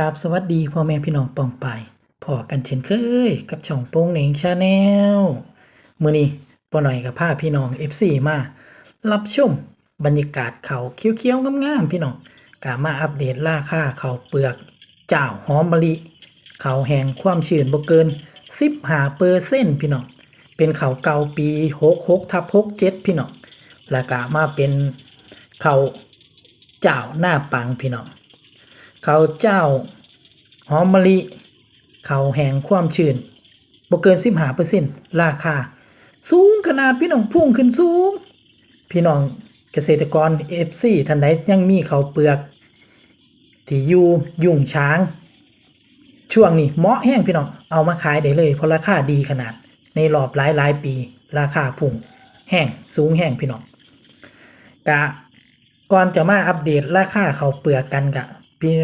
กราบสวัสดีพ่อแม่พี่น้องปองไปพอกันเช่นเคยกับช่องโป้งเหน่งชาแนลมือนี้ป้าหน่อยกับพาพี่น้อง FC มา รับชมบรรยากาศเขาเขียวๆงามๆพี่น้องกามาอัปเดตราคาเขาเปลือกเจ้าหอมมะลิเขาแห้งความชื้นบ่เกิน15เปอร์เซ็นต์พี่น้องเป็นเขาเก่าปี 66ทับ67 พี่น้องแล้วก็มาเป็นเขาเจ้าหน้าปังพี่น้อง เขาวเจ้า หอมมะลิ เขาวแห้งความชื้นบ่เกิน15เปอร์เซ็นต์ราคา สูงขนาดพี่น้องพุ่งขึ้นสูง พี่น้องเกษตรกร FC ท่านใดยังมีเขาวเปลือก ที่อยู่ยุ่งช้าง ช่วงนี้เหมาะแห้งพี่น้องเอามาขายได้เลยเพราะราคาดีขนาด ในรอบหลายหลายปี ราคาพุ่งแห้งสูงแห้งพี่น้องกะก่อนจะมาอัปเดตราคาเขาวเปลือกกันกะ พี่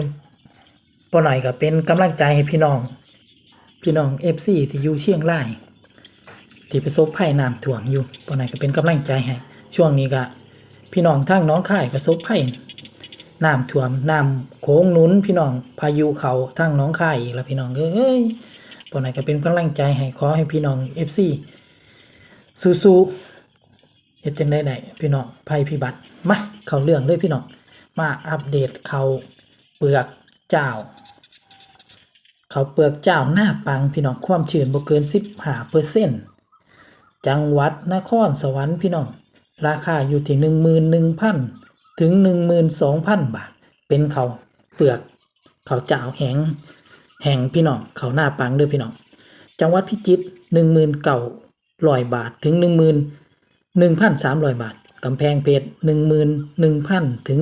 ปอหน่อยก็เป็นกำลังใจให้พี่น้อง พี่น้อง FC ที่อยู่เชียงรายที่ประสบภัยน้ำท่วมอยู่ปอหน่อยก็เป็นกำลังใจให้ช่วงนี้ก็พี่น้องทางน้องค่ายประสบภัยน้ำท่วมน้ำโขงนุนพี่น้องพายุเขาทางน้องค่ายอีกแล้วพี่น้องเอ้ยปอหน่อยก็เป็นกำลังใจให้ขอให้พี่น้อง FC สู้ๆเฮ็ดจังได้ไหนพี่น้องภัยพิบัติมาเข้าเรื่องเลยพี่น้องมาอัปเดตเขา เปลือกเจ้าเขาเปลือกเจ้าหน้าปังพี่น้องความชื้นบ่เกิน15เปอร์เซ็นต์จังหวัดนครสวรรค์พี่น้องราคาอยู่ที่ 11,000 ถึง 12,000 บาท เป็นเขาเปลือกเขาเจ้าแหงแห้งพี่น้องเขาหน้าปังเด้อพี่น้องจังหวัดพิจิตร19,000บาทถึง 11,300 บาทกำแพงเพชร11,000 ถึง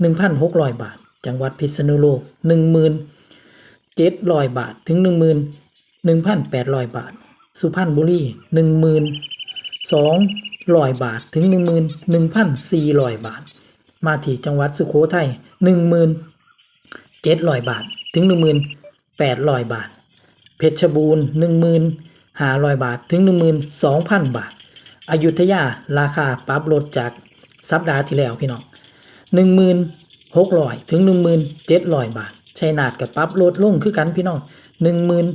1,600 บาท จังหวัดพิษณุโลก1,700 บาทถึง 11,800 บาท สุพรรณบุรี1,200 บาทถึง 11,400 บาท มาที่จังหวัดสุโขทัย1,700 บาทถึง 1,800 บาท เพชรบูรณ์1,500 บาทถึง 12,000 บาทอายุทยาราคาปรับลดจากสัปดาห์ที่แล้วพี่น้อง หนึ่งหมื่นหกร้อยถึงหนึ่งหมื่นเจ็ดร้อยบาทชัยนาทกับปรับลดลงคือกันพี่น้องหนึ่งหมื่น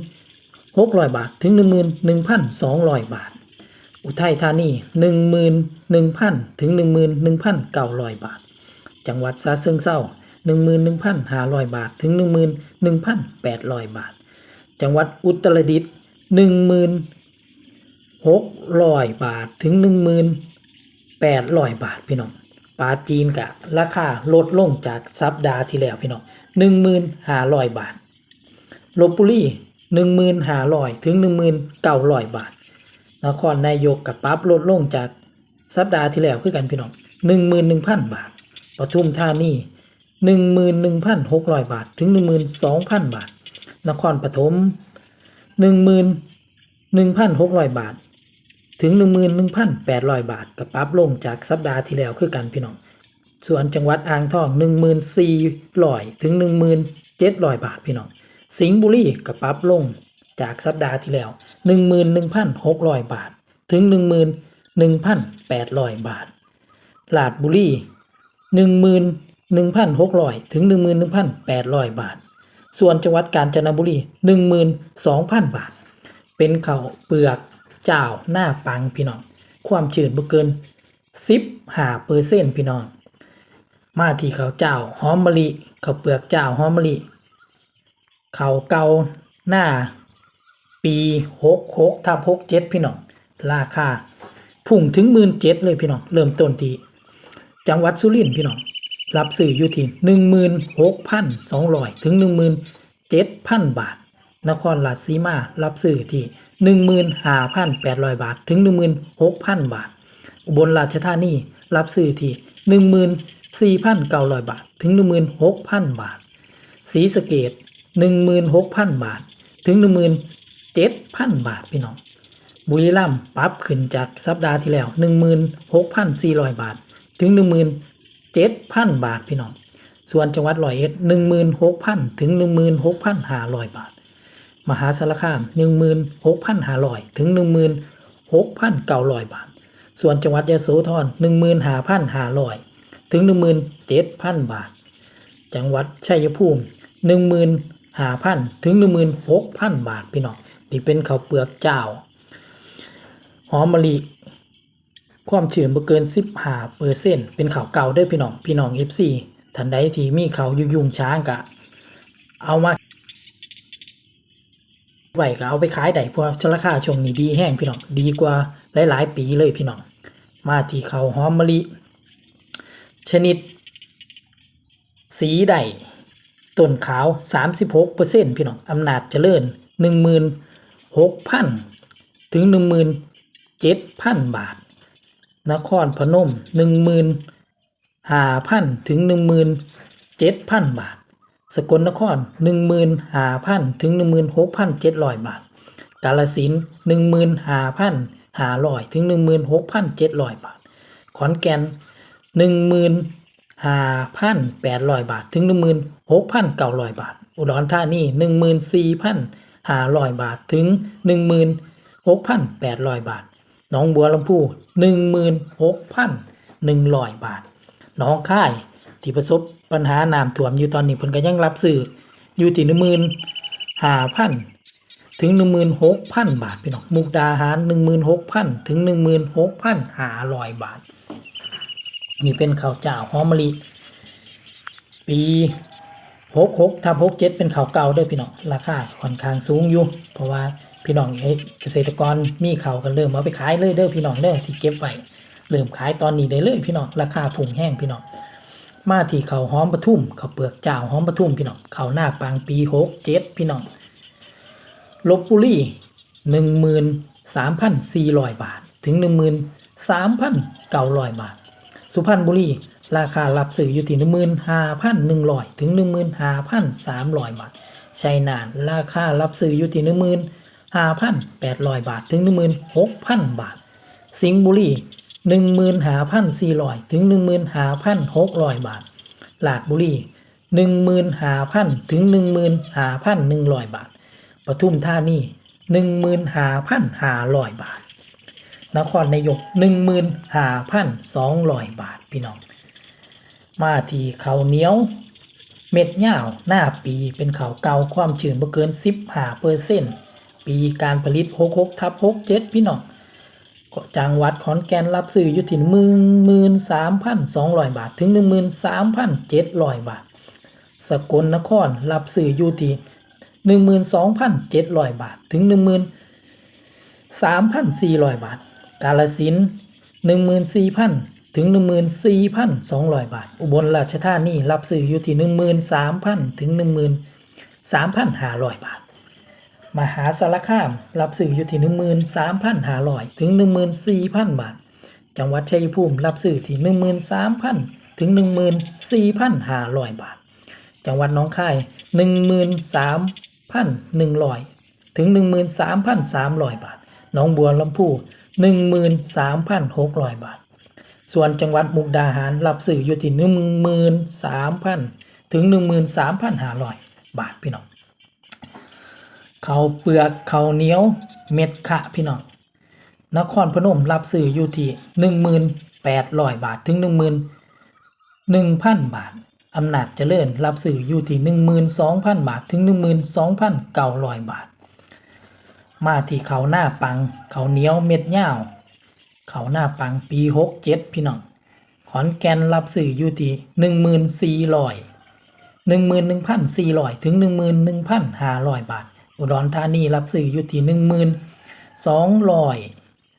หกร้อยบาทถึงหนึ่งหมื่นหนึ่งพันสองร้อยบาท อุทัยธานีหนึ่งหมื่นหนึ่งพันถึงหนึ่งหมื่นหนึ่งพันเก้าร้อยบาท จังหวัดซาเซิงเศร้าหนึ่งหมื่นหนึ่งพันห้าร้อยบาทถึงหนึ่งหมื่นหนึ่งพันแปดร้อยบาท จังหวัดอุตรดิตถ์หนึ่งหมื่นหกร้อยบาทถึงหนึ่งหมื่นแปดร้อยบาทพี่น้อง ปลาจีนกะราคาลดลงจากสัปดาห์ที่แล้วพี่น้องหนึ่งหมื่นห้าร้อยบาทลบบุรีหนึ่งหมื่นห้าร้อยถึงหนึ่งหมื่นเก้าร้อยบาท นครนายกกับปรับลดลงจากสัปดาห์ที่แล้วคือกันพี่น้องหนึ่งหมื่นหนึ่งพันบาทปทุมธานีหนึ่งหมื่นหนึ่งพันหกร้อยบาท ถึงหนึ่งหมื่นสองพันบาท นครปฐมหนึ่งหมื่นหนึ่งพันหกร้อยบาท ถึง 11,800 บาทกับปรับลงจากสัปดาห์ที่แล้วคือกันพี่น้อง ส่วนจังหวัดอ่างทอง 1,400 ถึง 17,000บาทพี่น้อง สิงห์บุรีกับปรับลงจากสัปดาห์ที่แล้ว 11,600 บาท ถึง 11,800 บาท ลาดบุรี 11,600 ถึง 11,800 บาท ส่วนจังหวัดกาญจนบุรี 12,000 บาท เป็นข้าวเปลือก เจ้าหน้าปังพี่น้อง ความชื้นบ่เกิน10หาเปอร์เซ็นต์พี่น้อง มาที่ข้าวเจ้าหอมมะลิข้าวเปลือกเจ้าหอมมะลิข้าวเก่าหน้า ปี66ทับ67พี่น้อง ราคาพุ่งถึง 17,000เลยพี่น้อง เริ่มต้นที่จังหวัดสุรินทร์พี่น้อง รับซื้ออยู่ที่ 16,200 ถึง 17,000 บาท นครราชสีมารับซื้อที่ 15,800 บาท ถึง 16,000 บาท อุบลราชธานีรับซื้อที่14,900 บาท ถึง 16,000 บาทศรีสะเกด16,000 บาท ถึง 17,000 บาทพี่น้อง บุรีรัมย์ปรับขึ้นจากสัปดาห์ที่แล้ว 16,400 บาท ถึง 17,000 บาทพี่น้องส่วนจังหวัดร้อยเอ็ด16,000 ถึง 16,500 บาท มหาสารคาม 16,500 ถึง 16,900 บาท ส่วนจังหวัดยะโสธร15,500 ถึง 17,000 บาท จังหวัดชัยภูมิหนึ่งหมื่นห้าพันถึงหนึ่งหมื่นหกพันบาทพี่น้องที่เป็นข้าวเปลือกเจ้า หอมมะลิความชื้นบ่เกิน 15เปอร์เซ็นต์เป็นข้าวเก่าด้อพี่น้อง พี่น้อง FC ท่านใดที่มีเขาวยู่งช้างก็เอามา ไว้ก็เอาไปขายได้เพราะราคาช่วงนี้ดีแห้งพี่น้องดีกว่าหลายๆ ปีเลยพี่น้องมาที่ข้าวหอมมะลิ ชนิด สีใดต้นขาว 36เปอร์เซ็นต์พี่น้องอำนาจเจริญ 16,000 ถึง 17,000 บาท นครพนม 15,000 ถึง 17,000 บาท สกลนคร 15,000 ถึง 16,700 บาท กาฬสิน15,500 ถึง 16,700 บาท ขอนแก่น 15,800 บาท ถึง 16,900 บาท อุดรธานี 14,500 บาท ถึง 16,800 บาท หนองบัวลำพู 16,100 บาท หนองคายที่ประสบ ปัญหาน้ำท่วมอยู่ตอนนี้เพิ่นก็ยังรับซื้ออยู่ที่15,000ถึง16,000บาทพี่น้องมุกดาหาร16,000ถึง16,500บาท นี่เป็นข้าวเจ้าหอมมะลิปี66ทับ67เป็นข้าวเก่าด้อพี่น้องราคาค่อนข้างสูงอยู่ เพราะว่าพี่น้องเกษตรกรมีเขาวกันเริ่มเอาไปขายเลยเด้อพี่น้องเด้อที่เก็บไว้เริ่มขายตอนนี้ได้เลยพี่น้องราคาพุ่งแห้งพี่น้อง มาที่เขาหอมปทุมเขาเปลือกเจ้าหอมปทุมพี่น้องเขาหน้าปังปี67พี่น้องลบบุรีหนึ่งหมื่นสามพันสี่ร้อยบาท ถึงหนึ่งหมื่นสามพันเก้าร้อยบาท สุพรรณบุรีราคารับซื้ออยู่ที่หนึ่งหมื่นห้าพันหนึ่งร้อยถึงหนึ่งหมื่นห้าพันสามร้อยบาทชัยนาทราคารับซื้ออยู่ที่หนึ่งหมื่นห้าพันแปดร้อยบาทถึงหนึ่งหมื่นหกพันบาท สิงห์บุรี หนึ่งหมื่นหาพันสี่ร้อยถึงหนึ่งหมื่นหาพันหกร้อยบาทลาดบุรีหนึ่งหมื่นหาพันถึงหนึ่งหมื่นหาพันหนึ่งร้อยบาทปทุมธานีหนึ่งหมื่นหาพันห้าร้อยบาท นครนายกหนึ่งหมื่นหาพันสองร้อยบาทพี่น้อง มาที่เขาเหนียว เม็ดยาหน้าปีเป็นเขาเกาความชื้นบ่เกินสิบห้าเปอร์เซ็นต์ปีการผลิตหกหกทับหกเจ็ดพี่น้อง จังหวัดขอนแก่นรับซื้ออยู่ที่หมื่นหมื่นสามพันสองร้อยบาท ถึงหนึ่งหมื่นสามพันเจ็ดร้อยบาท สกลนครรับซื้ออยู่ที่หนึ่งหมื่นสองพันเจ็ดร้อยบาท ถึงหนึ่งหมื่นสามพันสี่ร้อยบาท กาลสินหนึ่งหมื่นสี่พันถึงหนึ่งหมื่นสี่พันสองร้อยบาท อุบลราชธานีรับซื้ออยู่ที่หนึ่งหมื่นสามพันถึงหนึ่งหมื่นสามพันห้าร้อยบาท มหาสารคาม รับซื้ออยู่ที่หนึ่งหมื่นสามพันห้าร้อยถึงหนึ่งหมื่นสี่พันบาท จังหวัดชัยภูมิรับซื้อที่หนึ่งหมื่นสามพันถึงหนึ่งหมื่นสี่พันห้าร้อยบาท จังหวัดน้องคายหนึ่งหมื่นสามพันหนึ่งร้อยถึงหนึ่งหมื่นสามพันสามร้อยบาทหนองบัวลำพูหนึ่งหมื่นสามพันหกร้อยบาท ส่วนจังหวัดมุกดาหารรับซื้ออยู่ที่หนึ่งหมื่นสามพันถึงหนึ่งหมื่นสามพันห้าร้อยบาทพี่น้อง เขาเปลือกเขาเหนียวเม็ดขะพี่น้องนครพนมรับซื้ออยู่ที่หนึ่งหมื่นแปดร้อยบาทถึงหนึ่งหมื่นหนึ่งพันบาทอำนาจเจริญรับซื้ออยู่ที่หนึ่งหมื่นสองพันบาทถึงหนึ่งหมื่นสองพันเก้าร้อยบาท มาที่เขาหน้าปัง เขาเหนียวเม็ดยาวเขาหน้าปังปีหกเจ็ดพี่น้องขอนแก่นรับซื้ออยู่ที่หนึ่งหมื่นสี่ร้อยหนึ่งหมื่นหนึ่งพันสี่ร้อยถึงหนึ่งหมื่นหนึ่งพันห้าร้อยบาท อุดรธานีรับซื้ออยู่ที่หนึ่งหมื่นสองร้อย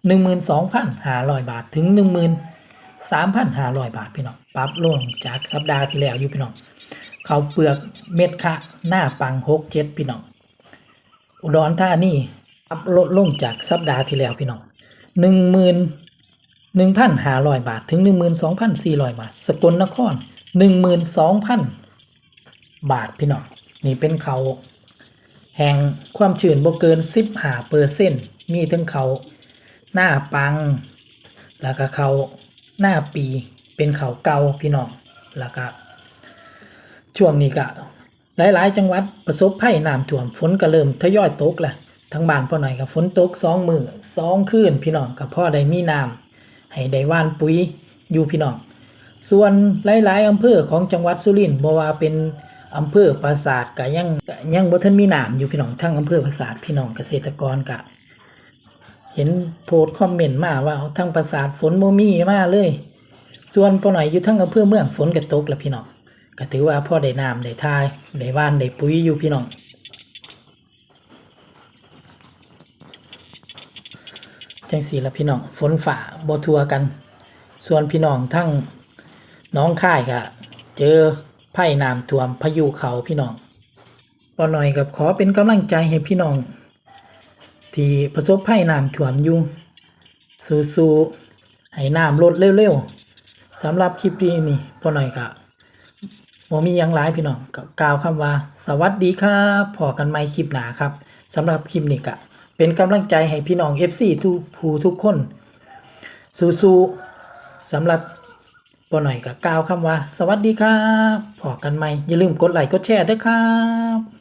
หนึ่งหมื่นสองพันห้าร้อยบาทถึงหนึ่งหมื่นสามพันห้าร้อยบาทพี่น้องปรับลงจากสัปดาห์ที่แล้วอยู่พี่น้องเขาเปลือกเม็ดคะหน้าปังหกเจ็ดพี่น้องอุดรธานีปรับลดลงจากสัปดาห์ที่แล้วพี่น้องหนึ่งหมื่นหนึ่งพันห้าร้อยบาทถึงหนึ่งหมื่นสองพันสี่ร้อยบาท สกลนครหนึ่งหมื่นสองพันบาทพี่น้องนี่เป็นเขา แห่งความชื้นบ่เกิน15เปอร์เซ็นต์มีทั้งเขาหน้าปัง แล้วก็เขาหน้าปีเป็นเขาเก่าพี่น้องแล้วก็ช่วงนี้ก็หลาย ๆ จังหวัดประสบภัยน้ำท่วมฝนก็เริ่มทยอยตกแหละทั้งบ้านพ่อหน่อยกับฝนตกสองมือสองคืนพี่น้องกับพ่อได้มีน้ำให้ได้ว่านปุ๋ยอยู่พี่น้อง ส่วนหลาย ๆอำเภอของจังหวัดสุรินทร์บ่ว่าเป็น อำเภอปราสาทก็ยังยังบ่ทันมีน้ำอยู่พี่น้องทั้งอำเภอปราสาทพี่น้องเกษตรกรก็เห็นโพสต์คอมเมนต์มาว่าทั้งปราสาทฝนบ่มีมาเลย ส่วนปอหน่อยอยู่ทั้งอำเภอเมืองฝนก็ตกแล้วพี่น้องก็ถือว่าพ่อได้น้ำได้ทายได้ว่านได้ปุ๋ยอยู่พี่น้องจังสีละพี่น้องฝนฝ่าบ่ทัวกัน ส่วนพี่น้องทั้งน้องค่ายก็เจอ ไผ่น้ำท่วมพายุเขาพี่น้องปอหน่อยกับขอเป็นกำลังใจให้พี่น้อง ที่ประสบภัยน้ำท่วมอยู่สู้ๆให้น้ำลดเร็วๆสำหรับคลิปนี้นี่ปอหน่อยก็บ่มีหยังหลายพี่น้องก็กล่าวคำว่า สวัสดีครับพอกันใหม่คลิปหนาครับสำหรับคลิปนี้ก็เป็นกำลังใจให้พี่น้อง FC ทุกผู้ทุกคนสู้ๆสำหรับ ปอหน่อยก็กล่าวคำว่า สวัสดีครับพอกันใหม่อย่าลืมกดไลค์กดแชร์ด้วยครับ